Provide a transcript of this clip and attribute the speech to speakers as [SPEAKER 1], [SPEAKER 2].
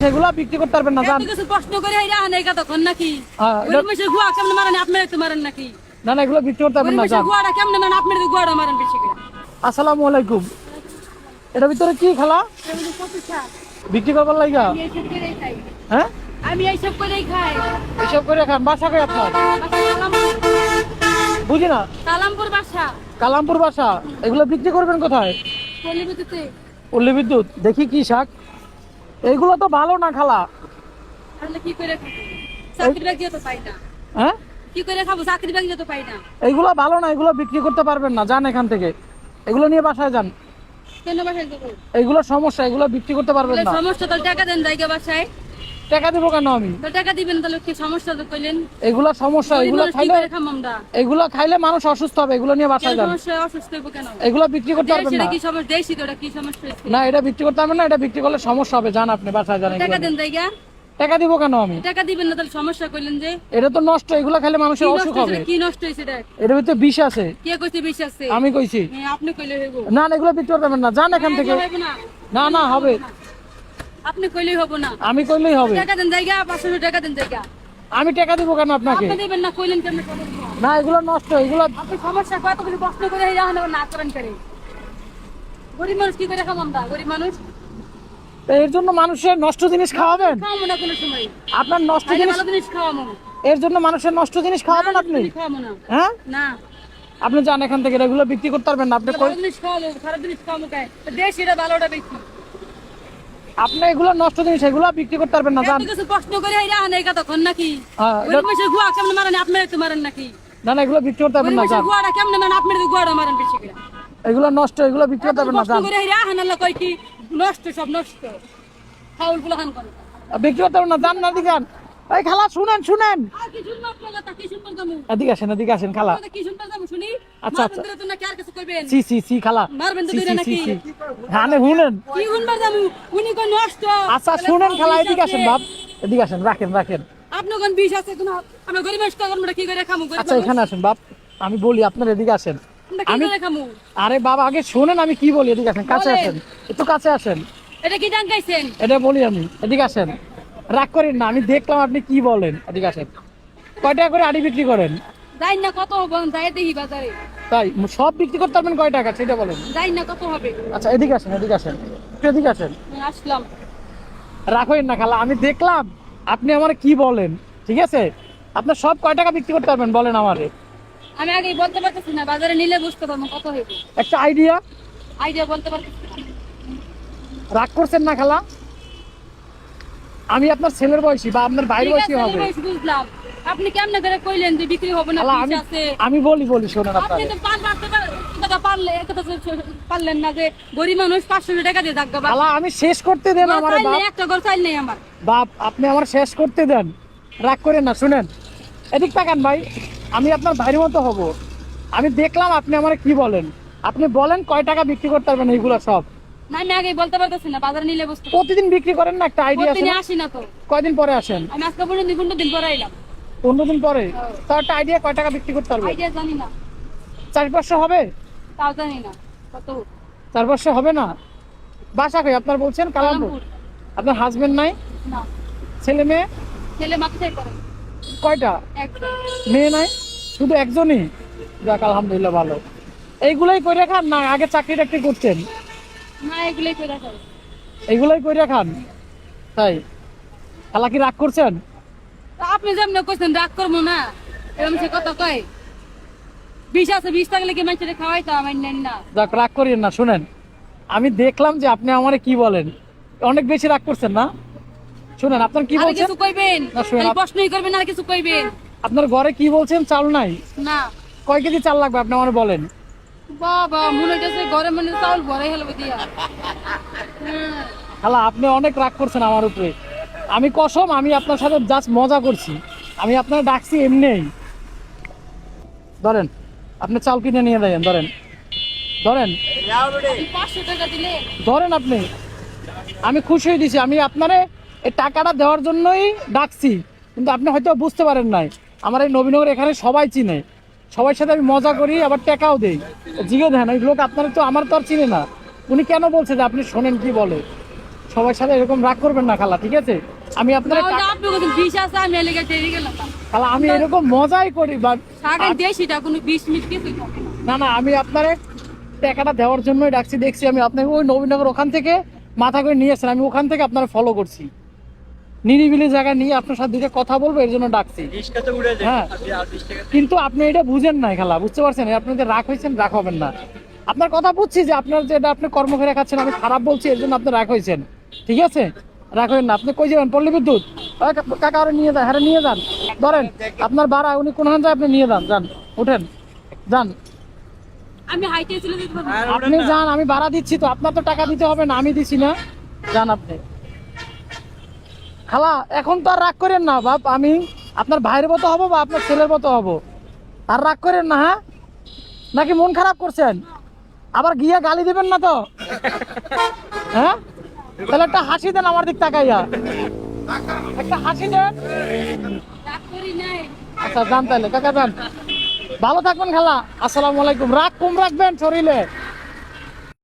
[SPEAKER 1] সেগুলো বিক্রি করতে পারবেন না জান।
[SPEAKER 2] কিছু প্রশ্ন করে তখন নাকি? গরিব মানুষের গুয়া কেমনে মারেন আপনারা একটু মারেন নাকি?
[SPEAKER 1] না না এগুলো বিক্রি করতে পারবেন না জান।
[SPEAKER 2] গুয়াটা কেমনে মারেন আপনারা তো গুয়াটা মারেন বেশি করে।
[SPEAKER 1] আসসালামু আলাইকুম। এটার ভিতরে কি খেলা? বিক্রি করবার লাগা
[SPEAKER 2] আমি এইসব
[SPEAKER 1] হ্যাঁ?
[SPEAKER 2] আমি এইসব করেই খাই।
[SPEAKER 1] এসব করে খান বাসা খাই আপনার? বুঝি না।
[SPEAKER 2] কালামপুর বাসা।
[SPEAKER 1] কালামপুর বাসা। এগুলো বিক্রি করবেন কোথায়? পল্লী বিদ্যুৎ। দেখি কি শাক। এইগুলো তো ভালো না খালা।
[SPEAKER 2] তাহলে কি করে খাব? চাকরি বাকরি তো পাই না।
[SPEAKER 1] হ্যাঁ?
[SPEAKER 2] কি করে খাব? চাকরি বাকরি তো পাই না।
[SPEAKER 1] এইগুলো ভালো না এগুলো বিক্রি করতে পারবেন না যান এখান থেকে। এগুলো নিয়ে বাসায় যান।
[SPEAKER 2] কেন বাসায় দেবো
[SPEAKER 1] এগুলো সমস্যা এগুলো বিক্রি করতে পারবেন না।
[SPEAKER 2] সমস্যা তো টাকা দেন জায়গা বাসায়।
[SPEAKER 1] টাকা দেবো কেন আমি?
[SPEAKER 2] তো টাকা দিবেন তাহলে কি সমস্যা তো কইলেন?
[SPEAKER 1] এগুলো সমস্যা এগুলো খাইলে এগুলো খাইলে মানুষ অসুস্থ হবে এগুলো নিয়ে বাসায় যান।
[SPEAKER 2] অসুস্থ কেন?
[SPEAKER 1] এগুলো বিক্রি করতে পারবেন না।
[SPEAKER 2] কি সমস্যা দেশি তো ওটা কি সমস্যা
[SPEAKER 1] না এটা বিক্রি করতে পারবেন না এটা বিক্রি করলে সমস্যা হবে জান আপনি বাসায় যান
[SPEAKER 2] টাকা দেন জায়গা?
[SPEAKER 1] টাকা দিব কেন আমি?
[SPEAKER 2] টাকা দিবেন না তাহলে সমস্যা কইলেন যে।
[SPEAKER 1] এটা তো নষ্ট এগুলো খাইলে
[SPEAKER 2] কি
[SPEAKER 1] মানুষের অসুখ হবে।
[SPEAKER 2] কি নষ্ট এটা
[SPEAKER 1] এটার ভিতরে বিষ আছে।
[SPEAKER 2] কে কইছে বেশি আছে?
[SPEAKER 1] আমি কইছি।
[SPEAKER 2] হ্যাঁ, আপনি কইলে হইব।
[SPEAKER 1] না না এগুলো বিক্রি করতে পারবেন না যান এখান থেকে।
[SPEAKER 2] হইব না।
[SPEAKER 1] না না হবে।
[SPEAKER 2] আপনি কইলেই হব না।
[SPEAKER 1] আমি কইলেই হবে।
[SPEAKER 2] টাকা দেন জায়গা পাঁচশো টাকা দেন জায়গা।
[SPEAKER 1] আমি টাকা দিব কেন আপনাকে?
[SPEAKER 2] আপনি দিবেন না কইলেন করবেন?
[SPEAKER 1] না এগুলো নষ্ট এগুলো
[SPEAKER 2] আপনি সমস্যা প্রশ্ন করে এই রাহান না করেন করে গরিব মানুষ কি করে খাব আমরা গরিব মানুষ?
[SPEAKER 1] এর জন্য মানুষের নষ্ট জিনিস খাওয়াবেন?
[SPEAKER 2] খাওয়াবো না কোনো সময়।
[SPEAKER 1] আপনার নষ্ট জিনিস
[SPEAKER 2] ভালো জিনিস খাওয়াবো
[SPEAKER 1] এর জন্য মানুষের নষ্ট জিনিস খাওয়াবেন আপনি?
[SPEAKER 2] খাওয়াবো না।
[SPEAKER 1] হ্যাঁ?
[SPEAKER 2] না।
[SPEAKER 1] আপনি যান এখান থেকে এগুলো বিক্রি করতে পারবেন না। আপনি
[SPEAKER 2] ভালো জিনিস খাওয়াবো খারাপ জিনিস খাওয়াবো দেশ এটা ভালোটা বেশি
[SPEAKER 1] আপনি এগুলো নষ্ট জিনিস এগুলো বিক্রি করতে পারবেন না
[SPEAKER 2] এত কিছু প্রশ্ন করে এই তখন নাকি?
[SPEAKER 1] হ্যাঁ, এটা-
[SPEAKER 2] গুয়া কেমনে মারেন? আপনারা একটু মারেন নাকি?
[SPEAKER 1] না না এগুলো বিক্রি করতে পারবেন না যান
[SPEAKER 2] গুয়াটা কেমনে মারেন? আপনারা তো গুয়াটা মারেন বেশি করে।
[SPEAKER 1] এগুলো নষ্ট এগুলো বিক্রি করতে পারবেন না
[SPEAKER 2] প্রশ্ন করে রাহান আল্লাহ কয় কি নষ্ট সব নষ্ট। ফাউলগুলো হান করে
[SPEAKER 1] বিক্রি করতে পারবেন না যান না দিকে যান। এই খালা শুনেন শুনেন।
[SPEAKER 2] আর কি শুনব আপনার কি শুনব
[SPEAKER 1] এদিকে আসেন এদিকে আসেন খালা।
[SPEAKER 2] কি শুনব শুনি?
[SPEAKER 1] আচ্ছা,
[SPEAKER 2] করবেন?
[SPEAKER 1] সি সি সি খালা। শুনেন
[SPEAKER 2] নষ্ট।
[SPEAKER 1] আচ্ছা শুনেন খালা এদিকে আসেন বাপ। এদিকে আসেন রাখেন রাখেন।
[SPEAKER 2] বিষ আছে আমরা গরিব আমরা কি করে খামু?
[SPEAKER 1] আচ্ছা এখানে আসেন বাপ। আমি বলি আপনার এদিকে আসেন। আমি- আরে বাবা আগে শুনেন আমি কি বলি এদিকে আসেন। কাছে। আসেন। একটু কাছে আসেন।
[SPEAKER 2] এটা কি জানকাইছেন
[SPEAKER 1] এটা বলি আমি। এদিকে আসেন। রাগ করেন না আমি দেখলাম আপনি কি বলেন। এদিকে আসেন। কয় টাকা করে আড়ি বিক্রি করেন?
[SPEAKER 2] যাই না কত হবে যাই দেখি বাজারে।
[SPEAKER 1] তাই? সব বিক্রি করতে পারবেন কয় টাকা? সেটা বলেন।
[SPEAKER 2] যাই না কত হবে?
[SPEAKER 1] আচ্ছা এদিকে আসেন এদিকে আসেন। এদিকে আসেন।
[SPEAKER 2] আমি আসলাম।
[SPEAKER 1] রাখেন না খালা আমি দেখলাম আপনি আমার কি বলেন ঠিক আছে? আপনার সব কয় টাকা বিক্রি করতে পারবেন বলেন আমারে।
[SPEAKER 2] আমি আগে বলতে পারতেছি না বাজারে নিলে বুঝতে পারব কত হইবে
[SPEAKER 1] একটা আইডিয়া
[SPEAKER 2] আইডিয়া বলতে পারতেছি
[SPEAKER 1] রাগ করছেন না খালা? আমি আপনার ছেলের বয়সী বা আপনার ভাইয়ের বয়সী হবে।
[SPEAKER 2] বুঝলাম। আপনি কেমনে করে কইলেন যে বিক্রি হবে না
[SPEAKER 1] আমি
[SPEAKER 2] আছে?
[SPEAKER 1] আমি বলি বলি শোনেন
[SPEAKER 2] আপনি তো পার- কথা পারলে পারলেন না যে গরিব মানুষ পাঁচশো টাকা দিয়ে
[SPEAKER 1] আমি শেষ করতে দেন আমার বাপ।
[SPEAKER 2] একটা ঘর চাইল নেই আমার।
[SPEAKER 1] বাপ আপনি আমার শেষ করতে দেন। রাগ করেন না শুনেন। এদিক তাকান ভাই আমি আপনার ভাইয়ের মতো হব। আমি দেখলাম আপনি আমার কি বলেন। আপনি বলেন কয় টাকা বিক্রি করতে পারবেন এইগুলো সব।
[SPEAKER 2] না আমি আগে বলতে পারতেছি না বাজারে নিলে বুঝতে
[SPEAKER 1] প্রতিদিন বিক্রি করেন না একটা আইডিয়া আছে?
[SPEAKER 2] আসি না তো।
[SPEAKER 1] কয়দিন পরে আসেন?
[SPEAKER 2] আমি আজকে পর্যন্ত পনেরো দিন পরে এলাম
[SPEAKER 1] পনেরো দিন পরে? তার একটা আইডিয়া কয় টাকা বিক্রি করতে পারবে?
[SPEAKER 2] আইডিয়া জানি না।
[SPEAKER 1] চার পাঁচশো হবে?
[SPEAKER 2] তাও জানি না কত?
[SPEAKER 1] চার পাঁচশো হবে না? বাসা কই? আপনার বলছেন কালামপুর? আপনার হাজবেন্ড নাই?
[SPEAKER 2] না।
[SPEAKER 1] ছেলে মেয়ে?
[SPEAKER 2] ছেলে মাথায় করে।
[SPEAKER 1] কয়টা? মেয়ে নাই? শুধু একজনই? যাক আলহামদুলিল্লাহ ভালো। এইগুলাই করে খান না আগে চাকরি টাকরি করতেন।
[SPEAKER 2] না এগুলোই করে
[SPEAKER 1] খান। তাই? খালা কি রাগ করছেন?
[SPEAKER 2] আপনি যেমন কইছেন রাগ করব না। এরকম সে কথা কয়। বিষ আছে বিষ থাকলে কি মানুষের খাওয়াই তো আমার নেন না।
[SPEAKER 1] যাক রাগ করিয়েন না শুনেন। আমি দেখলাম যে আপনি আমারে কি বলেন। অনেক বেশি রাগ করছেন না? শুনেন আপনার কি
[SPEAKER 2] আর
[SPEAKER 1] বলছেন?
[SPEAKER 2] কিছু কইবেন?
[SPEAKER 1] না, শুনুন,
[SPEAKER 2] খালি
[SPEAKER 1] আপ-
[SPEAKER 2] প্রশ্নই করবেন আর কিছু কইবেন।
[SPEAKER 1] আপনার ঘরে কি বলছেন? চাল নাই?
[SPEAKER 2] না।
[SPEAKER 1] কয় কেজি চাল লাগবে? আপনি আমার বলেন।
[SPEAKER 2] বাবা মনে হইতেছে ঘরে মনে হয় চাউল ভরে হেলবে দিয়া। হ্যাঁ।
[SPEAKER 1] খালা আপনি অনেক রাগ করছেন আমার উপরে। আমি কসম, আমি আপনার সাথে জাস্ট মজা করছি। আমি আপনার ডাকছি এমনিই। ধরেন, আপনি চাল কিনে নিয়ে দেন ধরেন। ধরেন ধরেন আপনি। আমি খুশি হয়ে দিছি, আমি আপনারে এই টাকাটা দেওয়ার জন্যই ডাকছি। কিন্তু আপনি হয়তো বুঝতে পারেন নাই, আমার এই নবীনগর এখানে সবাই চিনে। সবার সাথে আমি মজা করি, আবার টাকাও দেই। জিগে দেন, ওই লোক আপনারা তো আমার তো আর চিনে না। উনি কেন বলছে যে আপনি শোনেন কি বলে? সবার সাথে এরকম রাগ করবেন না খালা, ঠিক আছে? আমি আপনার
[SPEAKER 2] বিষ আছে আমি গেলাম
[SPEAKER 1] খালা আমি এরকম মজাই করি বা
[SPEAKER 2] সারাদিন দেশিটা কোনো বিষ মিট কিছুই না।
[SPEAKER 1] না না আমি আপনার টাকাটা দেওয়ার জন্যই ডাকছি দেখছি আমি আপনাকে ওই নবীনগর ওখান থেকে মাথা করে নিয়ে এসেছেন আমি ওখান থেকে আপনার ফলো করছি। নিরিবিলি জায়গায় নিয়ে আপনার সাথে দুটো কথা বলব এর জন্য ডাকছি। হ্যাঁ। কিন্তু আপনি এটা বুঝেন নাই খেলা বুঝতে পারছেন? আপনি যে রাগ হয়েছেন রাগ হবেন না। আপনার কথা বুঝছি যে আপনার যে এটা আপনি কর্ম করে খাচ্ছেন আমি খারাপ বলছি এর জন্য আপনি রাগ হয়েছেন। ঠিক আছে? রাগ হবেন না। আপনি কই যাবেন? পল্লী বিদ্যুৎ? কাকা আরে নিয়ে যান হ্যাঁ নিয়ে যান। ধরেন আপনার ভাড়া উনি কোন যান আপনি নিয়ে যান? যান উঠেন। যান। আপনি যান আমি ভাড়া দিচ্ছি তো। আপনার তো টাকা দিতে হবে না আমি দিছি না। যান আপনি। খালা এখন তো আর রাগ করেন না বাপ। আমি আপনার ভাইয়ের মতো হব বা আপনার ছেলের মতো হব? আর রাগ করেন না হ্যাঁ? নাকি মন খারাপ করছেন? আবার গিয়ে গালি দিবেন না তো? হ্যাঁ? তাহলে একটা হাসি দেন আমার দিক তাকাইয়া। একটা হাসি দেন। আচ্ছা যান তাহলে। কাকা, যান। ভালো থাকবেন, খেলা। আসসালামু আলাইকুম। রাগ কম রাখবেন শরীরে।